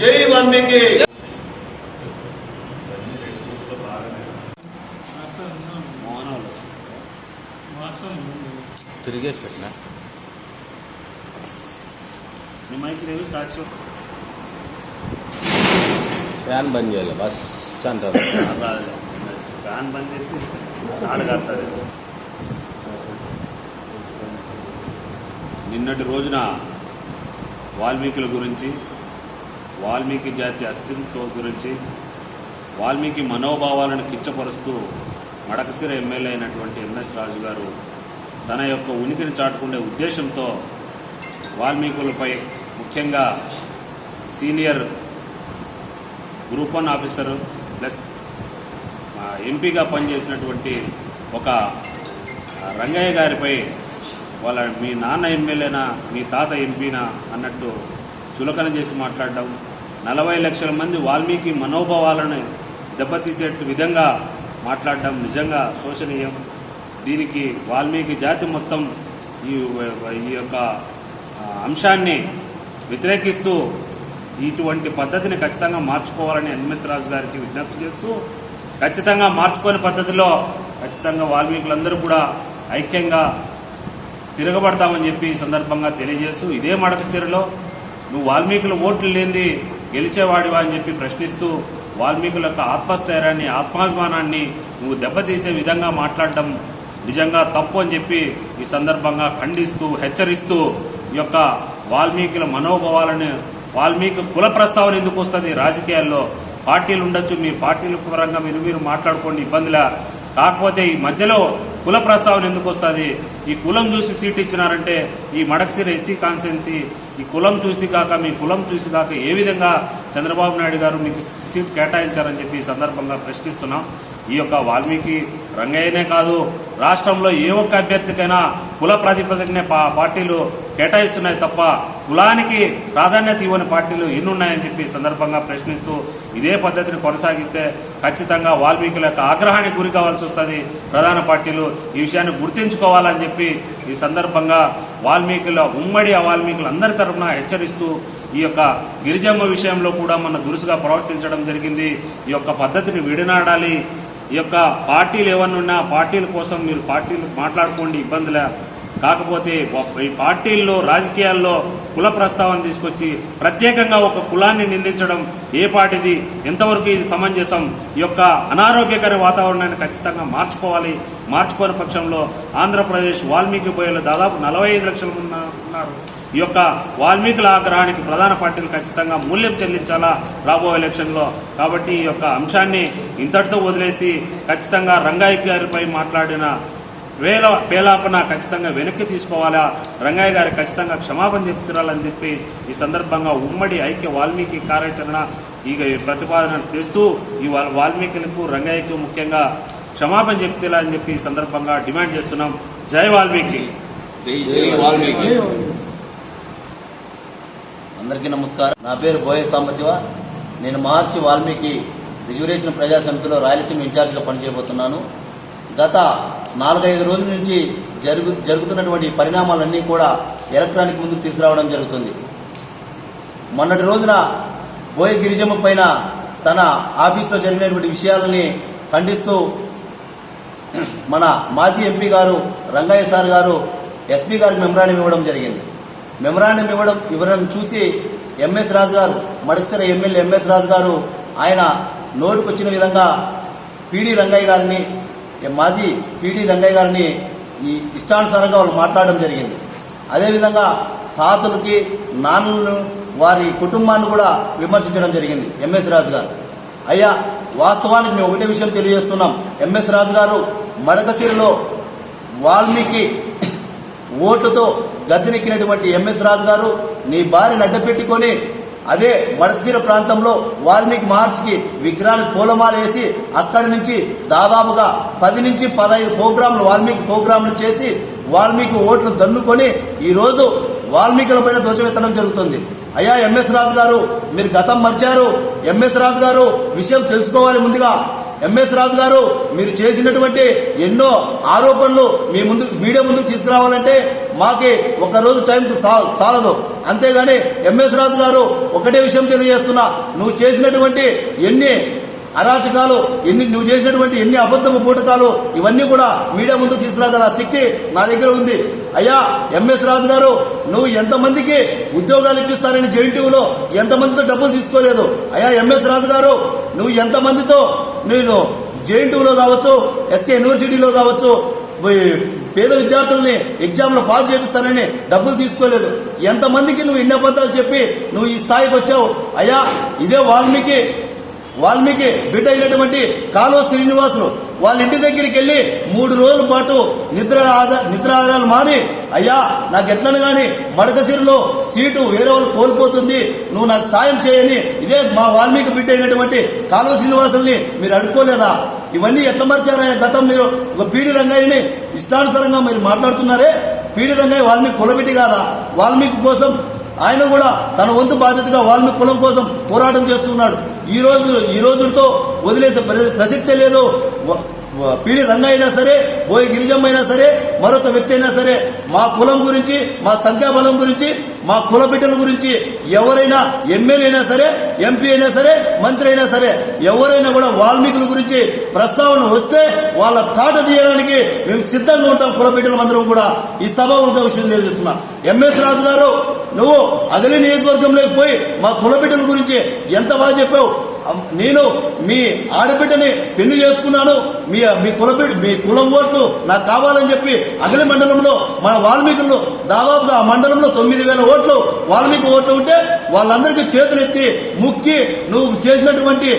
జై వాల్మీకి తిరిగేసి పెట్టినా? నీ మైక్ లేదు సాక్ష్యం ఫ్యాన్ బంద్ చేయాలి బస్ అంటారు. ఫ్యాన్ బంద్ చేస్తే ఆడగలుగుతుంది నిన్నటి రోజున వాల్మీకుల గురించి వాల్మీకి జాతి అస్తిత్వం గురించి వాల్మీకి మనోభావాలను కించపరుస్తూ మడకసిర ఎమ్మెల్యే అయినటువంటి ఎంఎస్ రాజు గారు తన యొక్క ఉనికిని చాటుకునే ఉద్దేశంతో వాల్మీకులపై ముఖ్యంగా senior group one officer plus ఎంపీగా పనిచేసినటువంటి ఒక రంగయ్య గారిపై వాళ్ళ మీ నాన్న ఎమ్మెల్యేనా మీ తాత ఎంపీనా అన్నట్టు చులకన చేసి మాట్లాడడం నలభై లక్షల మంది వాల్మీకి మనోభావాలను దెబ్బతీసే విధంగా మాట్లాడడం నిజంగా శోచనీయం దీనికి వాల్మీకి జాతి మొత్తం ఈ ఈ యొక్క అంశాన్ని వ్యతిరేకిస్తూ ఇటువంటి పద్ధతిని ఖచ్చితంగా మార్చుకోవాలని ఎన్ఎస్ రాజు గారికి విజ్ఞప్తి చేస్తూ ఖచ్చితంగా మార్చుకోని పద్ధతిలో ఖచ్చితంగా వాల్మీకులందరూ కూడా ఐక్యంగా తిరగబడతామని చెప్పి సందర్భంగా తెలియజేస్తూ ఇదే మడకసిరలో నువ్వు వాల్మీకుల ఓట్లు లేనిది గెలిచేవాడివా అని చెప్పి ప్రశ్నిస్తూ వాల్మీకుల యొక్క ఆత్మస్థైర్యాన్ని ఆత్మాభిమానాన్ని నువ్వు దెబ్బతీసే విధంగా మాట్లాడడం నిజంగా తప్పు అని చెప్పి ఈ సందర్భంగా ఖండిస్తూ హెచ్చరిస్తూ ఈ యొక్క వాల్మీకుల మనోభావాలను వాల్మీకి కుల ప్రస్తావన ఎందుకు వస్తుంది? రాజకీయాల్లో పార్టీలు ఉండొచ్చు మీ పార్టీల పరంగా మీరు మీరు మాట్లాడుకోండి ఇబ్బందిలా. కాకపోతే ఈ మధ్యలో కుల ప్రస్తావన ఎందుకు వస్తుంది? ఈ కులం చూసి సీట్ ఇచ్చినారంటే ఈ మడక్సిర ఎస్సీ కాన్స్టెన్సీ ఈ కులం చూసి కాక మీ కులం చూసి కాక ఏ విధంగా చంద్రబాబు నాయుడు గారు మీకు సీట్ కేటాయించారని చెప్పి ఈ సందర్భంగా ప్రశ్నిస్తున్నాం. ఈ యొక్క వాల్మీకి రంగయ్యనే కాదు రాష్ట్రంలో ఏ ఒక్క అభ్యర్థికైనా కుల ప్రాతిపదికనే పా పార్టీలు కేటాయిస్తున్నాయి తప్ప కులానికి ప్రాధాన్యత ఇవ్వని పార్టీలు ఎన్ని ఉన్నాయని చెప్పి సందర్భంగా ప్రశ్నిస్తూ ఇదే పద్ధతిని కొనసాగిస్తే ఖచ్చితంగా వాల్మీకుల యొక్క ఆగ్రహానికి గురి కావాల్సి వస్తుంది. ప్రధాన పార్టీలు ఈ విషయాన్ని గుర్తించుకోవాలని చెప్పి ఈ సందర్భంగా వాల్మీకుల ఉమ్మడి వాల్మీకులు అందరి తరఫున హెచ్చరిస్తూ ఈ యొక్క గిరిజమ్మ విషయంలో కూడా మన దురుసుగా ప్రవర్తించడం జరిగింది. ఈ యొక్క పద్ధతిని విడనాడాలి. ఈ యొక్క పార్టీలు ఏమన్నా ఉన్నా పార్టీల కోసం మీరు పార్టీలు మాట్లాడుకోండి ఇబ్బందులే. కాకపోతే ఈ పార్టీల్లో రాజకీయాల్లో కుల ప్రస్తావన తీసుకొచ్చి ప్రత్యేకంగా ఒక కులాన్ని నిందించడం ఏ పార్టీది? ఎంతవరకు ఇది సమంజసం? ఈ యొక్క అనారోగ్యకర వాతావరణాన్ని ఖచ్చితంగా మార్చుకోవాలి. మార్చుకోని పక్షంలో ఆంధ్రప్రదేశ్ వాల్మీకి బోయలు దాదాపు నలభై ఐదు లక్షలు ఉన్నారు. ఈ యొక్క వాల్మీకుల ఆగ్రహానికి ప్రధాన పార్టీలు ఖచ్చితంగా మూల్యం చెల్లించాలా రాబోయే ఎలక్షన్లో? కాబట్టి ఈ యొక్క అంశాన్ని ఇంతటితో వదిలేసి ఖచ్చితంగా రంగాయ్య గారిపై మాట్లాడిన వేల పేలాపన ఖచ్చితంగా వెనక్కి తీసుకోవాలా? రంగయ్య గారి ఖచ్చితంగా క్షమాపణ చెప్తురాలని చెప్పి ఈ సందర్భంగా ఉమ్మడి ఐక్య వాల్మీకి కార్యాచరణ ఈ ప్రతిపాదన తెస్తూ ఈ వాల్- వాల్మీకులకు రంగయ్యకు ముఖ్యంగా క్షమాపణ చెప్తేలా అని చెప్పి ఈ సందర్భంగా డిమాండ్ చేస్తున్నాం. జై వాల్మీకి. జై వాల్మీకి. అందరికీ నమస్కారం. నా పేరు బోయ సాంబశివ. నేను మహర్షి వాల్మీకి రిజర్వేషన్ ప్రజా సమితిలో రాయలసీమ ఇన్ఛార్జిగా పనిచేయబోతున్నాను. గత నాలుగైదు రోజుల నుంచి జరుగు జరుగుతున్నటువంటి పరిణామాలన్నీ కూడా ఎలక్ట్రానిక్ ముందుకు తీసుకురావడం జరుగుతుంది. మొన్నటి రోజున బోయ గిరిజమ్మ పైన తన ఆఫీస్లో జరిగినటువంటి విషయాలని ఖండిస్తూ మన మాజీ ఎంపీ గారు రంగయ్య సార్ గారు ఎస్పీ గారికి మెమరాండం ఇవ్వడం జరిగింది. మెమరాండం ఇవ్వడం ఇవ్వడం చూసి ఎంఎస్ రాజు గారు మడకసిర ఎమ్మెల్యే ఎంఎస్ రాజు గారు ఆయన నోటుకొచ్చిన విధంగా పీడి రంగయ్య గారిని మాజీ పీడీ రంగయ్య గారిని ఈ ఇష్టానుసారంగా వాళ్ళు మాట్లాడడం జరిగింది. అదేవిధంగా తాతలకి నాన్నలను వారి కుటుంబాన్ని కూడా విమర్శించడం జరిగింది ఎంఎస్ రాజు గారు. అయ్యా వాస్తవానికి మేము ఒకటే విషయం తెలియజేస్తున్నాం. ఎంఎస్ రాజు గారు మడకసిరిలో వాల్మీకి ఓటుతో గద్దెనెక్కినటువంటి ఎంఎస్ రాజు గారు నీ భార్యను అడ్డపెట్టుకొని అదే మడకసిర ప్రాంతంలో వాల్మీకి మహర్షికి విగ్రహానికి పూలమాల వేసి అక్కడి నుంచి దాదాపుగా పది నుంచి పదహైదు ప్రోగ్రాంలు వాల్మీకి ప్రోగ్రాంలు చేసి వాల్మీకి ఓట్లు దన్నుకొని ఈరోజు వాల్మీకుల పైన దోషమెత్తడం జరుగుతుంది. అయ్యా ఎంఎస్ రాజు గారు మీరు గతం మర్చారు. ఎంఎస్ రాజు గారు విషయం తెలుసుకోవాలి ముందుగా. ఎంఎస్ రాజు గారు మీరు చేసినటువంటి ఎన్నో ఆరోపణలు మీ ముందు మీడియా ముందుకు తీసుకురావాలంటే మాకి ఒక రోజు టైంకి సా- సాలదు. అంతేగాని ఎంఎస్ రాజు గారు ఒకటే విషయం తెలియజేస్తున్నా నువ్వు చేసినటువంటి ఎన్ని అరాచకాలు ఎన్ని నువ్వు చేసినటువంటి ఎన్ని అబద్ధపు బూటకాలు ఇవన్నీ కూడా మీడియా ముందు తీసుకురాగల శక్తి నా దగ్గర ఉంది. అయ్యా ఎంఎస్ రాజు గారు నువ్వు ఎంతమందికి ఉద్యోగాలు ఇప్పిస్తారని జేఎన్టీయూలో ఎంతమందితో డబ్బులు తీసుకోలేదు? అయ్యా ఎంఎస్ రాజు గారు నువ్వు ఎంతమందితో నేను జేఎన్టీయూలో కావచ్చు ఎస్కే యూనివర్సిటీలో కావచ్చు పేద విద్యార్థుల్ని ఎగ్జామ్లో పాస్ చేపిస్తానని డబ్బులు తీసుకోలేదు. ఎంతమందికి నువ్వు ఇన్ని అబద్ధాలు చెప్పి నువ్వు ఈ స్థాయికి వచ్చావు? అయ్యా ఇదే వాల్మీకి వాల్మీకి బిడ్డ అయినటువంటి కాలువ శ్రీనివాసులు వాళ్ళ ఇంటి దగ్గరికి వెళ్ళి మూడు రోజుల పాటు నిద్ర నిద్ర ఆధారాలు మారి అయ్యా నాకు ఎట్లను కానీ మడకసిరిలో సీటు వేరే వాళ్ళు కోల్పోతుంది నువ్వు నాకు సాయం చేయని ఇదే మా వాల్మీకి బిడ్డ అయినటువంటి కాలువ శ్రీనివాసుల్ని మీరు అడుక్కోలేదా? ఇవన్నీ ఎట్లా మర్చారా గతం మీరు ఒక పీడి రంగయ్యని ఇష్టానుసారంగా మీరు మాట్లాడుతున్నారే? పీడి రంగయ్య వాల్మీకి కులబిటి కాదా? వాల్మీకి కోసం ఆయన కూడా తన వంతు బాధ్యతగా వాల్మీకి కులం కోసం పోరాటం చేస్తున్నాడు. ఈ రోజు ఈ రోజుతో వదిలేసే ప్ర- ప్రసక్తే లేదు. పీడి రంగ అయినా సరే బోయి గిరిజమ్మ అయినా సరే మరొక వ్యక్తి అయినా సరే మా కులం గురించి మా సంఖ్యాబలం గురించి మా కుల బిడ్డల గురించి ఎవరైనా ఎమ్మెల్యే అయినా సరే ఎంపీ అయినా సరే మంత్రి అయినా సరే ఎవరైనా కూడా వాల్మీకుల గురించి ప్రస్తావన వస్తే వాళ్ళ తాట తీయడానికి మేము సిద్ధంగా ఉంటాం కుల బిడ్డల కూడా. ఈ సభ ఒక విషయం తెలియజేస్తున్నా. ఎంఎస్ రాజు గారు నువ్వు అగలి నియోజకవర్గంలోకి పోయి మా కుల బిడ్డల గురించి ఎంత బాగా చెప్పావు? నేను మీ ఆడబిడ్డని పెళ్ళి చేసుకున్నాను. మీ మీ కుల మీ కులం ఓట్లు నాకు కావాలని చెప్పి అగలి మండలంలో మన వాల్మీకుల్లో దాదాపుగా ఆ మండలంలో తొమ్మిది వేల ఓట్లు వాల్మీకి ఓట్లు ఉంటే వాళ్ళందరికీ చేతులు ఎత్తి ముక్కి నువ్వు చేసినటువంటి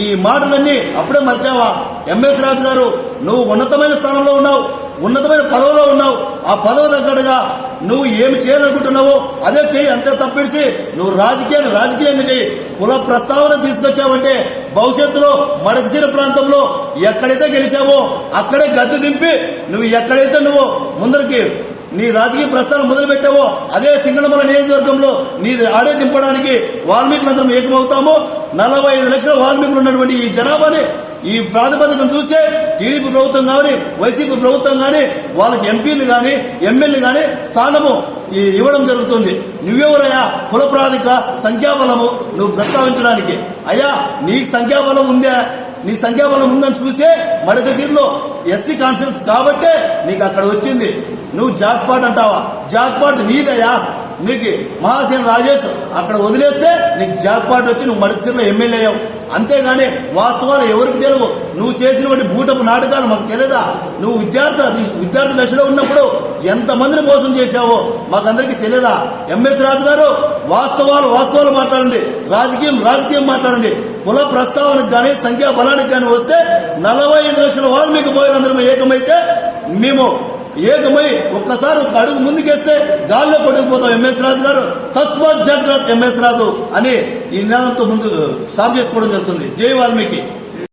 ఈ మాటలన్నీ అప్పుడే మర్చావా? ఎంఎస్ రాజు గారు నువ్వు ఉన్నతమైన స్థానంలో ఉన్నావు ఉన్నతమైన పదవిలో ఉన్నావు. ఆ పదవి తగ్గట్టుగా నువ్వు ఏమి చేయాలనుకుంటున్నావో అదే చెయ్యి అంతే తప్పిడిసి నువ్వు రాజకీయాన్ని రాజకీయంగా చెయ్యి. కుల ప్రస్తావన తీసుకొచ్చావంటే భవిష్యత్తులో మడకతీర ప్రాంతంలో ఎక్కడైతే గెలిచావో అక్కడే గద్దె దింపి నువ్వు ఎక్కడైతే నువ్వు ముందరికి నీ రాజకీయ ప్రస్థానం మొదలుపెట్టావో అదే సింగనమల నియోజకవర్గంలో నీ ఆడే దింపడానికి వాల్మీకులందరం ఏకమవుతాము నలభై ఐదు లక్షల వాల్మీకులు ఉన్నటువంటి ఈ జనాభాని ఈ ప్రాతిపదికం చూస్తే టీడీపీ ప్రభుత్వం కానీ వైసీపీ ప్రభుత్వం కానీ వాళ్ళకి ఎంపీలు కానీ ఎమ్మెల్యే కానీ స్థానము ఇవ్వడం జరుగుతుంది. నువ్వెవరయ్యా? కుల ప్రాతిక సంఖ్యాబలము నువ్వు ప్రస్తావించడానికి. అయ్యా నీ సంఖ్యాబలం ఉందే నీ సంఖ్యాబలం ఉందని చూసే మడకసీరులో ఎస్సీ కాన్స్టిట్యూన్స్ కాబట్టే నీకు అక్కడ వచ్చింది. నువ్వు జాక్పాట్ అంటావా? జాక్పాట్ నీదయ్యా? నీకు మహాసేన రాజేష్ అక్కడ వదిలేస్తే నీకు జాక్పాట్ వచ్చి నువ్వు మడకసీరులో ఎమ్మెల్యే అయ్యావు. అంతేగాని వాస్తవాలు ఎవరికి తెలియవు. నువ్వు చేసినటువంటి బూటపు నాటకాలు మాకు తెలియదా? నువ్వు విద్యార్థి విద్యార్థి దశలో ఉన్నప్పుడు ఎంతమందిని మోసం చేశావో మాకందరికీ తెలియదా? ఎంఎస్ రాజు గారు వాస్తవాలు వాస్తవాలు మాట్లాడండి. రాజకీయం రాజకీయం మాట్లాడండి. కుల ప్రస్తావనకు కానీ సంఖ్యా బలానికి కానీ వస్తే నలభై ఐదు లక్షల వాల్మీకి పోయినందరం ఏకమైతే మేము ఏకమై ఒక్కసారి ఒక అడుగు ముందుకేస్తే గాల్లో కొట్టుకుపోతాం ఎంఎస్ రాజు గారు. తస్మాత్ జాగ్రత్త ఎంఎస్ రాజు అని ఈ నినాదంతో ముందు సాగు చేసుకోవడం జరుగుతుంది. జై వాల్మీకి.